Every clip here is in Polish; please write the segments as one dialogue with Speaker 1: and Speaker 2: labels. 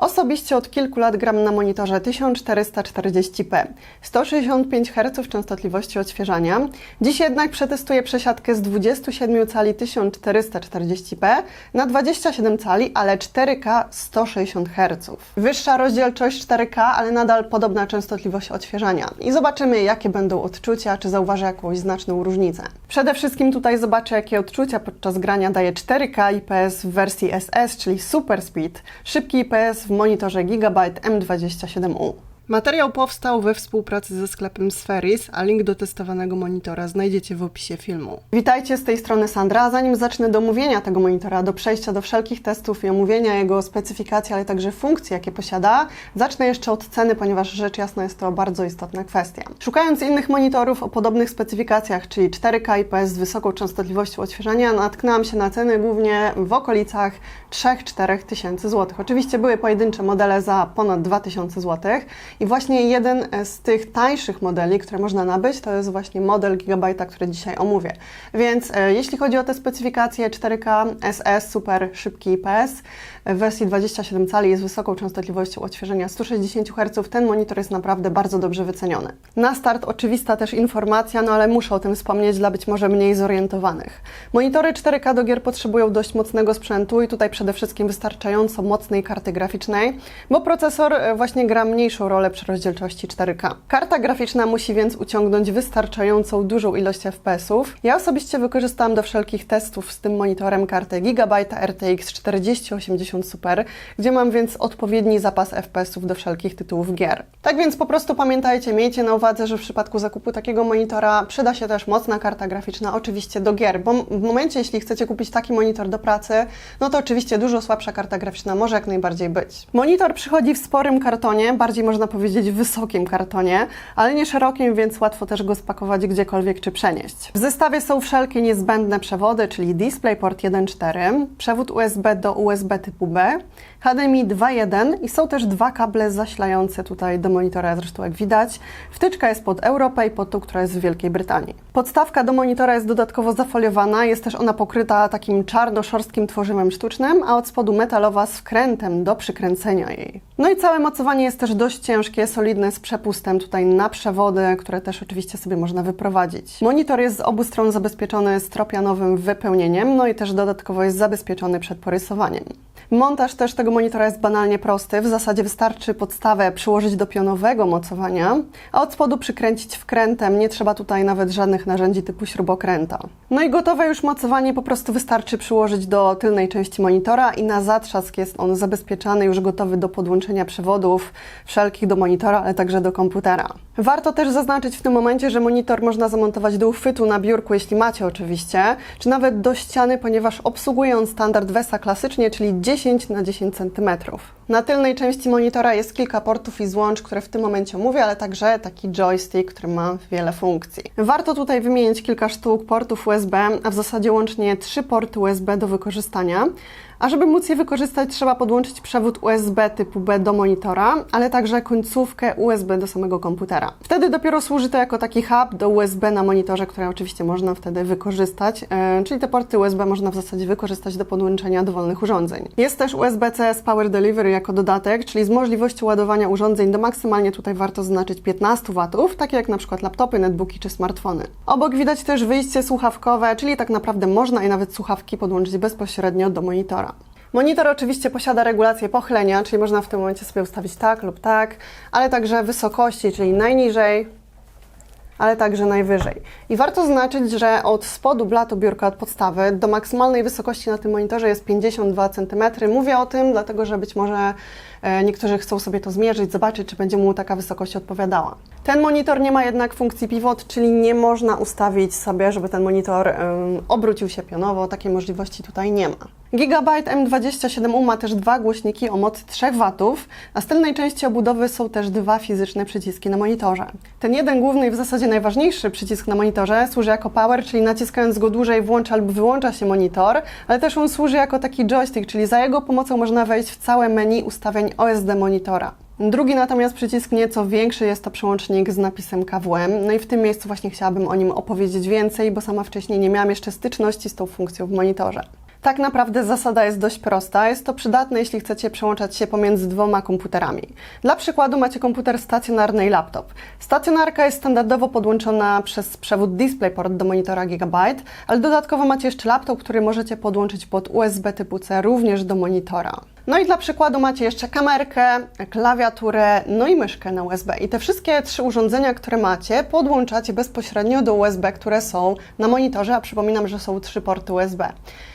Speaker 1: Osobiście od kilku lat gram na monitorze 1440p, 165 Hz częstotliwości odświeżania. Dziś jednak przetestuję przesiadkę z 27 cali 1440p na 27 cali, ale 4K 160 Hz. Wyższa rozdzielczość 4K, ale nadal podobna częstotliwość odświeżania. I zobaczymy, jakie będą odczucia, czy zauważę jakąś znaczną różnicę. Przede wszystkim tutaj zobaczę, jakie odczucia podczas grania daje 4K IPS w wersji SS, czyli Super Speed, szybki IPS w monitorze Gigabyte M27U. Materiał powstał we współpracy ze sklepem Spheris, a link do testowanego monitora znajdziecie w opisie filmu. Witajcie z tej strony Sandra. Zanim zacznę do omówienia tego monitora, do przejścia do wszelkich testów i omówienia jego specyfikacji, ale także funkcji, jakie posiada, zacznę jeszcze od ceny, ponieważ rzecz jasna jest to bardzo istotna kwestia. Szukając innych monitorów o podobnych specyfikacjach, czyli 4K IPS z wysoką częstotliwością odświeżania, natknęłam się na ceny głównie w okolicach 3-4 tysięcy złotych. Oczywiście były pojedyncze modele za ponad 2000 złotych i właśnie jeden z tych tańszych modeli, które można nabyć, to jest właśnie model Gigabyte'a, który dzisiaj omówię. Więc e, jeśli chodzi o te specyfikacje 4K SS Super szybki IPS w wersji 27 cali jest wysoką częstotliwością odświeżenia 160 Hz, ten monitor jest naprawdę bardzo dobrze wyceniony. Na start oczywista też informacja, no ale muszę o tym wspomnieć dla być może mniej zorientowanych. Monitory 4K do gier potrzebują dość mocnego sprzętu i tutaj przede wszystkim wystarczająco mocnej karty graficznej, bo procesor e, właśnie gra mniejszą rolę przy rozdzielczości 4K. Karta graficzna musi więc uciągnąć wystarczającą dużą ilość FPS-ów. Ja osobiście wykorzystałam do wszelkich testów z tym monitorem kartę Gigabyte RTX 4080 Super, gdzie mam więc odpowiedni zapas FPS-ów do wszelkich tytułów gier. Tak więc po prostu pamiętajcie, miejcie na uwadze, że w przypadku zakupu takiego monitora przyda się też mocna karta graficzna, oczywiście do gier, bo w momencie, jeśli chcecie kupić taki monitor do pracy, no to oczywiście dużo słabsza karta graficzna może jak najbardziej być. Monitor przychodzi w sporym kartonie, bardziej można powiedzieć wysokim kartonie, ale nie szerokim, więc łatwo też go spakować gdziekolwiek czy przenieść. W zestawie są wszelkie niezbędne przewody, czyli DisplayPort 1.4, przewód USB do USB typu HDMI 2.1 i są też dwa kable zasilające tutaj do monitora, zresztą jak widać. Wtyczka jest pod Europę i pod tą, która jest w Wielkiej Brytanii. Podstawka do monitora jest dodatkowo zafoliowana, jest też ona pokryta takim czarno-szorstkim tworzywem sztucznym, a od spodu metalowa z wkrętem do przykręcenia jej. No i całe mocowanie jest też dość ciężkie, solidne z przepustem tutaj na przewody, które też oczywiście sobie można wyprowadzić. Monitor jest z obu stron zabezpieczony stropianowym wypełnieniem, no i też dodatkowo jest zabezpieczony przed porysowaniem. Montaż też tego monitora jest banalnie prosty. W zasadzie wystarczy podstawę przyłożyć do pionowego mocowania, a od spodu przykręcić wkrętem. Nie trzeba tutaj nawet żadnych narzędzi typu śrubokręta. No i gotowe już mocowanie po prostu wystarczy przyłożyć do tylnej części monitora i na zatrzask jest on zabezpieczany, już gotowy do podłączenia przewodów wszelkich do monitora, ale także do komputera. Warto też zaznaczyć w tym momencie, że monitor można zamontować do uchwytu na biurku, jeśli macie oczywiście, czy nawet do ściany, ponieważ obsługuje on standard VESA klasycznie, czyli 10 na 10 cm. Na tylnej części monitora jest kilka portów i złącz, które w tym momencie mówię, ale także taki joystick, który ma wiele funkcji. Warto tutaj wymienić kilka sztuk portów USB, a w zasadzie łącznie trzy porty USB do wykorzystania. A żeby móc je wykorzystać, trzeba podłączyć przewód USB typu B do monitora, ale także końcówkę USB do samego komputera. Wtedy dopiero służy to jako taki hub do USB na monitorze, które oczywiście można wtedy wykorzystać, e, czyli te porty USB można w zasadzie wykorzystać do podłączenia dowolnych urządzeń. Jest też USB-C z Power Delivery jako dodatek, czyli z możliwością ładowania urządzeń do maksymalnie tutaj warto zaznaczyć 15 W, takie jak na przykład laptopy, netbooki czy smartfony. Obok widać też wyjście słuchawkowe, czyli tak naprawdę można i nawet słuchawki podłączyć bezpośrednio do monitora. Monitor oczywiście posiada regulację pochylenia, czyli można w tym momencie sobie ustawić tak lub tak, ale także wysokości, czyli najniżej, ale także najwyżej. I warto zaznaczyć, że od spodu blatu biurka, od podstawy, do maksymalnej wysokości na tym monitorze jest 52 cm. Mówię o tym, dlatego że być może e, niektórzy chcą sobie to zmierzyć, zobaczyć, czy będzie mu taka wysokość odpowiadała. Ten monitor nie ma jednak funkcji pivot, czyli nie można ustawić sobie, żeby ten monitor obrócił się pionowo. Takiej możliwości tutaj nie ma. Gigabyte M27U ma też dwa głośniki o mocy 3 W, a z tylnej części obudowy są też dwa fizyczne przyciski na monitorze. Ten jeden główny i w zasadzie najważniejszy przycisk na monitorze służy jako power, czyli naciskając go dłużej włącza lub wyłącza się monitor, ale też on służy jako taki joystick, czyli za jego pomocą można wejść w całe menu ustawień OSD monitora. Drugi natomiast przycisk nieco większy jest to przełącznik z napisem KWM. No i w tym miejscu właśnie chciałabym o nim opowiedzieć więcej, bo sama wcześniej nie miałam jeszcze styczności z tą funkcją w monitorze. Tak naprawdę zasada jest dość prosta. Jest to przydatne, jeśli chcecie przełączać się pomiędzy dwoma komputerami. Dla przykładu macie komputer stacjonarny i laptop. Stacjonarka jest standardowo podłączona przez przewód DisplayPort do monitora Gigabyte, ale dodatkowo macie jeszcze laptop, który możecie podłączyć pod USB typu C również do monitora. No i dla przykładu macie jeszcze kamerkę, klawiaturę, no i myszkę na USB. I te wszystkie trzy urządzenia, które macie, podłączacie bezpośrednio do USB, które są na monitorze, a przypominam, że są trzy porty USB.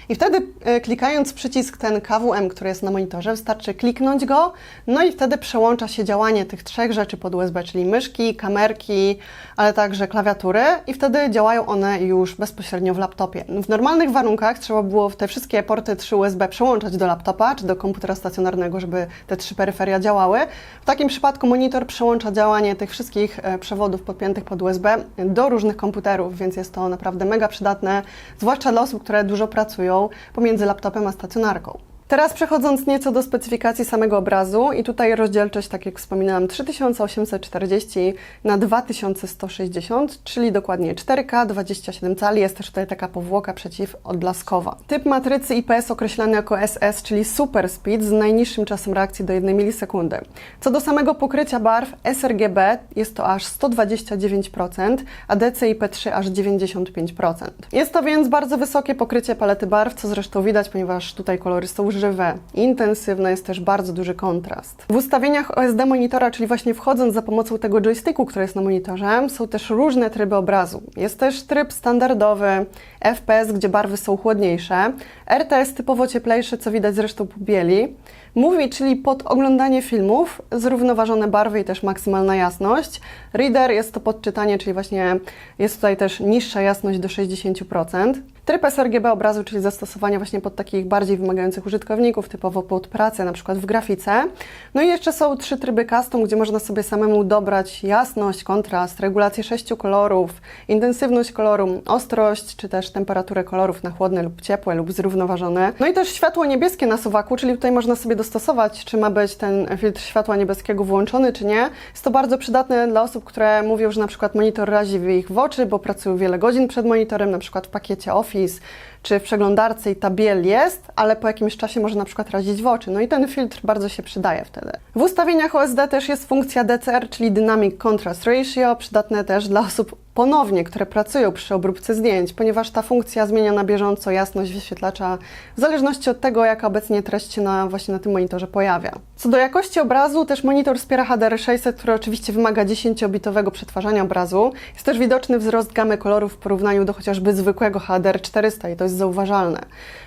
Speaker 1: I wtedy y, klikając przycisk ten KWM, który jest na monitorze, wystarczy kliknąć go, no i wtedy przełącza się działanie tych trzech rzeczy pod USB, czyli myszki, kamerki, ale także klawiatury i wtedy działają one już bezpośrednio w laptopie. W normalnych warunkach trzeba było te wszystkie porty 3 USB przełączać do laptopa czy do komputera stacjonarnego, żeby te trzy peryferia działały. W takim przypadku monitor przełącza działanie tych wszystkich e, przewodów podpiętych pod USB do różnych komputerów, więc jest to naprawdę mega przydatne, zwłaszcza dla osób, które dużo pracują pomiędzy laptopem a stacjonarką. Teraz przechodząc nieco do specyfikacji samego obrazu i tutaj rozdzielczość, tak jak wspominałam, 3840 na 2160, czyli dokładnie 4K, 27 cali. Jest też tutaj taka powłoka przeciwodblaskowa. Typ matrycy IPS określany jako SS, czyli Super Speed z najniższym czasem reakcji do 1 milisekundy. Co do samego pokrycia barw sRGB jest to aż 129%, a DCI-P3 aż 95%. Jest to więc bardzo wysokie pokrycie palety barw, co zresztą widać, ponieważ tutaj kolory są żywe, intensywne, jest też bardzo duży kontrast. W ustawieniach OSD monitora, czyli właśnie wchodząc za pomocą tego joysticku, który jest na monitorze, są też różne tryby obrazu. Jest też tryb standardowy, FPS, gdzie barwy są chłodniejsze, RTS typowo cieplejszy, co widać zresztą po bieli, Movie, czyli pod oglądanie filmów, zrównoważone barwy i też maksymalna jasność. Reader jest to podczytanie, czyli właśnie jest tutaj też niższa jasność do 60%. Tryb sRGB obrazu, czyli zastosowanie właśnie pod takich bardziej wymagających użytkowników, typowo pod pracę, na przykład w grafice. No i jeszcze są trzy tryby custom, gdzie można sobie samemu dobrać jasność, kontrast, regulację sześciu kolorów, intensywność koloru, ostrość, czy też temperaturę kolorów na chłodne lub ciepłe lub zrównoważone. No i też światło niebieskie na suwaku, czyli tutaj można sobie dostosować, czy ma być ten filtr światła niebieskiego włączony, czy nie. Jest to bardzo przydatne dla osób, które mówią, że na przykład monitor razi w ich w oczy, bo pracują wiele godzin przed monitorem, na przykład w pakiecie Office, Peace. Czy w przeglądarce i ta biel jest, ale po jakimś czasie może na przykład razić w oczy. No i ten filtr bardzo się przydaje wtedy. W ustawieniach OSD też jest funkcja DCR, czyli Dynamic Contrast Ratio, przydatne też dla osób ponownie, które pracują przy obróbce zdjęć, ponieważ ta funkcja zmienia na bieżąco jasność wyświetlacza w zależności od tego, jaka obecnie treść się na, właśnie na tym monitorze pojawia. Co do jakości obrazu, też monitor wspiera HDR600, który oczywiście wymaga 10-bitowego przetwarzania obrazu. Jest też widoczny wzrost gamy kolorów w porównaniu do chociażby zwykłego HDR400 i to jest zauważalne.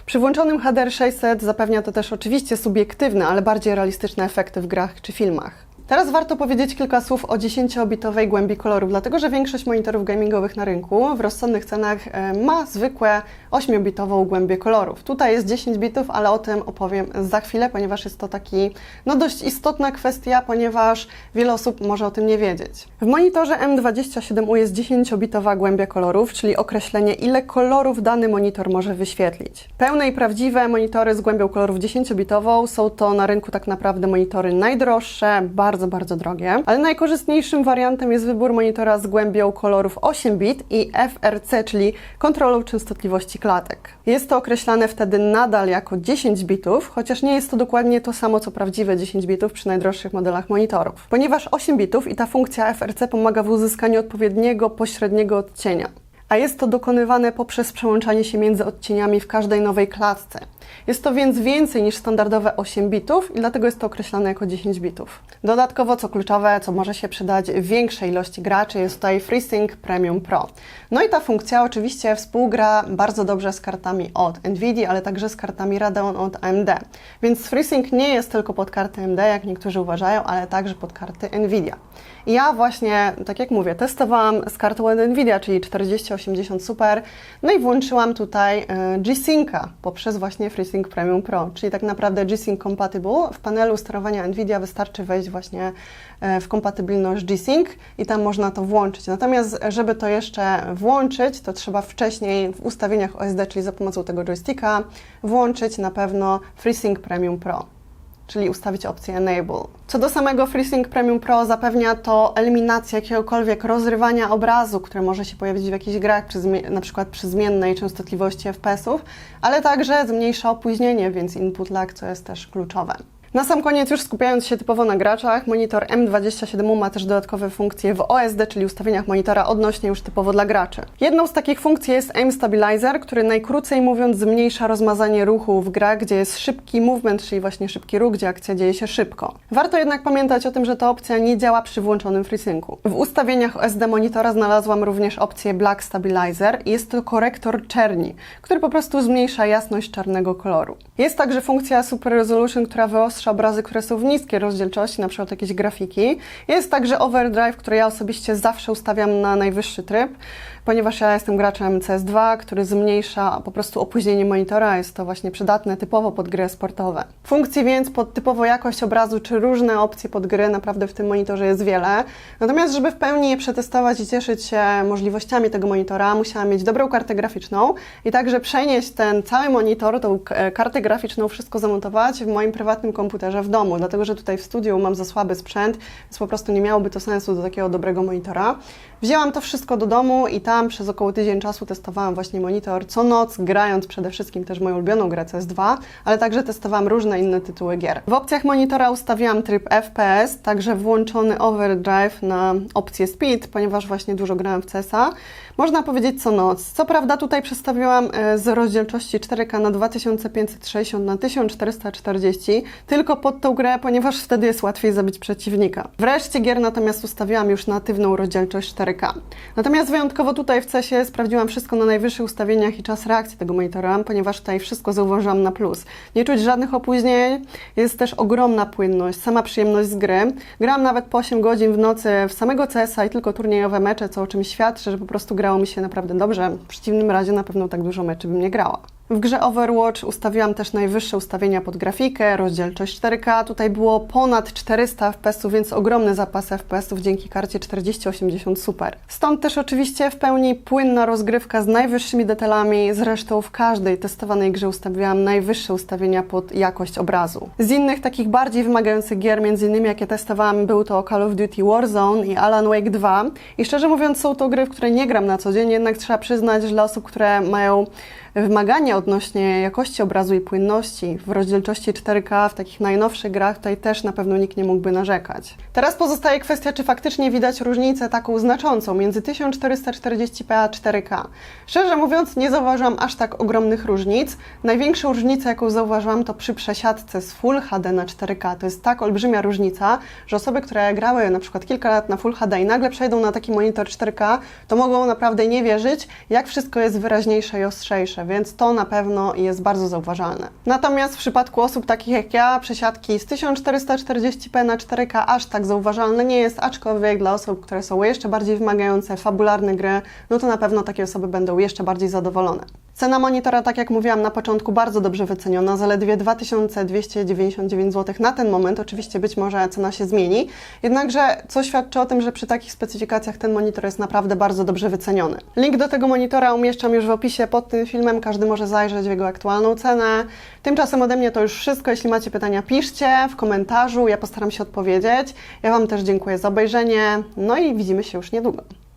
Speaker 1: Przy włączonym HDR600 zapewnia to też oczywiście subiektywne, ale bardziej realistyczne efekty w grach czy filmach. Teraz warto powiedzieć kilka słów o 10-bitowej głębi kolorów, dlatego że większość monitorów gamingowych na rynku w rozsądnych cenach e, ma zwykłe 8-bitową głębię kolorów. Tutaj jest 10 bitów, ale o tym opowiem za chwilę, ponieważ jest to taki no dość istotna kwestia, ponieważ wiele osób może o tym nie wiedzieć. W monitorze M27U jest 10-bitowa głębia kolorów, czyli określenie ile kolorów dany monitor może wyświetlić. Pełne i prawdziwe monitory z głębią kolorów 10-bitową są to na rynku tak naprawdę monitory najdroższe, bardzo bardzo, bardzo drogie, ale najkorzystniejszym wariantem jest wybór monitora z głębią kolorów 8 bit i FRC, czyli kontrolą częstotliwości klatek. Jest to określane wtedy nadal jako 10 bitów, chociaż nie jest to dokładnie to samo co prawdziwe 10 bitów przy najdroższych modelach monitorów, ponieważ 8 bitów i ta funkcja FRC pomaga w uzyskaniu odpowiedniego pośredniego odcienia a jest to dokonywane poprzez przełączanie się między odcieniami w każdej nowej klatce. Jest to więc więcej niż standardowe 8 bitów i dlatego jest to określane jako 10 bitów. Dodatkowo, co kluczowe, co może się przydać większej ilości graczy, jest tutaj FreeSync Premium Pro. No i ta funkcja oczywiście współgra bardzo dobrze z kartami od Nvidia, ale także z kartami Radeon od AMD. Więc FreeSync nie jest tylko pod karty AMD, jak niektórzy uważają, ale także pod karty Nvidia. I ja właśnie, tak jak mówię, testowałam z kartą od Nvidia, czyli 4080 Super, no i włączyłam tutaj e, G-Synca poprzez właśnie FreeSync Premium Pro, czyli tak naprawdę G-Sync Compatible. W panelu sterowania Nvidia wystarczy wejść właśnie e, w kompatybilność G-Sync i tam można to włączyć. Natomiast, żeby to jeszcze włączyć, to trzeba wcześniej w ustawieniach OSD, czyli za pomocą tego joysticka, włączyć na pewno FreeSync Premium Pro. Czyli ustawić opcję Enable. Co do samego FreeSync Premium Pro zapewnia to eliminację jakiegokolwiek rozrywania obrazu, które może się pojawić w jakichś grach, przy na przykład przy zmiennej częstotliwości FPS-ów, ale także zmniejsza opóźnienie, więc input lag, co jest też kluczowe. Na sam koniec, już skupiając się typowo na graczach, monitor M27 ma też dodatkowe funkcje w OSD, czyli ustawieniach monitora odnośnie już typowo dla graczy. Jedną z takich funkcji jest Aim Stabilizer, który najkrócej mówiąc zmniejsza rozmazanie ruchu w grach, gdzie jest szybki movement, czyli właśnie szybki ruch, gdzie akcja dzieje się szybko. Warto jednak pamiętać o tym, że ta opcja nie działa przy włączonym FreeSyncu. W ustawieniach OSD monitora znalazłam również opcję Black Stabilizer i jest to korektor czerni, który po prostu zmniejsza jasność czarnego koloru. Jest także funkcja Super Resolution, która wyostrza obrazy, które są w niskiej rozdzielczości, na przykład jakieś grafiki. Jest także Overdrive, który ja osobiście zawsze ustawiam na najwyższy tryb, ponieważ ja jestem graczem CS2, który zmniejsza po prostu opóźnienie monitora. Jest to właśnie przydatne typowo pod gry sportowe. Funkcji więc pod typowo jakość obrazu czy różne opcje pod gry naprawdę w tym monitorze jest wiele. Natomiast, żeby w pełni je przetestować i cieszyć się możliwościami tego monitora, musiałam mieć dobrą kartę graficzną i także przenieść ten cały monitor, tą e, kartę graficzną, wszystko zamontować w moim prywatnym komputerze w domu, dlatego że tutaj w studiu mam za słaby sprzęt, więc po prostu nie miałoby to sensu do takiego dobrego monitora. Wzięłam to wszystko do domu i tam przez około tydzień czasu testowałam właśnie monitor co noc, grając przede wszystkim też moją ulubioną grę CS2, ale także testowałam różne inne tytuły gier. W opcjach monitora ustawiłam tryb FPS, także włączony overdrive na opcję speed, ponieważ właśnie dużo grałam w CS-a. Można powiedzieć co noc. Co prawda tutaj przestawiłam e, z rozdzielczości 4K na 2560 na 1440 tylko pod tą grę, ponieważ wtedy jest łatwiej zabić przeciwnika. W reszcie gier natomiast ustawiłam już natywną rozdzielczość 4K. Natomiast wyjątkowo tutaj w CESie sprawdziłam wszystko na najwyższych ustawieniach i czas reakcji tego monitora, ponieważ tutaj wszystko zauważyłam na plus. Nie czuć żadnych opóźnień, jest też ogromna płynność, sama przyjemność z gry. Grałam nawet po 8 godzin w nocy w samego CS-a i tylko turniejowe mecze, co o czym świadczy, że po prostu grało mi się naprawdę dobrze. W przeciwnym razie na pewno tak dużo meczy bym nie grała. W grze Overwatch ustawiłam też najwyższe ustawienia pod grafikę, rozdzielczość 4K. Tutaj było ponad 400 FPS-ów, więc ogromny zapas FPS-ów dzięki karcie 4080 Super. Stąd też oczywiście w pełni płynna rozgrywka z najwyższymi detalami. Zresztą w każdej testowanej grze ustawiłam najwyższe ustawienia pod jakość obrazu. Z innych takich bardziej wymagających gier, między innymi jakie testowałam, był to Call of Duty Warzone i Alan Wake 2. I szczerze mówiąc są to gry, w które nie gram na co dzień, jednak trzeba przyznać, że dla osób, które mają wymagania odnośnie jakości obrazu i płynności w rozdzielczości 4K w takich najnowszych grach tutaj też na pewno nikt nie mógłby narzekać. Teraz pozostaje kwestia, czy faktycznie widać różnicę taką znaczącą między 1440p a 4K. Szczerze mówiąc, nie zauważyłam aż tak ogromnych różnic. Największą różnicę, jaką zauważyłam, to przy przesiadce z Full HD na 4K. To jest tak olbrzymia różnica, że osoby, które grały na przykład kilka lat na Full HD i nagle przejdą na taki monitor 4K, to mogą naprawdę nie wierzyć, jak wszystko jest wyraźniejsze i ostrzejsze więc to na pewno jest bardzo zauważalne. Natomiast w przypadku osób takich jak ja, przesiadki z 1440p na 4K aż tak zauważalne nie jest, aczkolwiek dla osób, które są jeszcze bardziej wymagające, fabularne gry, no to na pewno takie osoby będą jeszcze bardziej zadowolone. Cena monitora, tak jak mówiłam na początku, bardzo dobrze wyceniona, zaledwie 2299 zł na ten moment. Oczywiście być może cena się zmieni, jednakże co świadczy o tym, że przy takich specyfikacjach ten monitor jest naprawdę bardzo dobrze wyceniony. Link do tego monitora umieszczam już w opisie pod tym filmem, każdy może zajrzeć w jego aktualną cenę. Tymczasem ode mnie to już wszystko. Jeśli macie pytania, piszcie w komentarzu, ja postaram się odpowiedzieć. Ja Wam też dziękuję za obejrzenie, no i widzimy się już niedługo.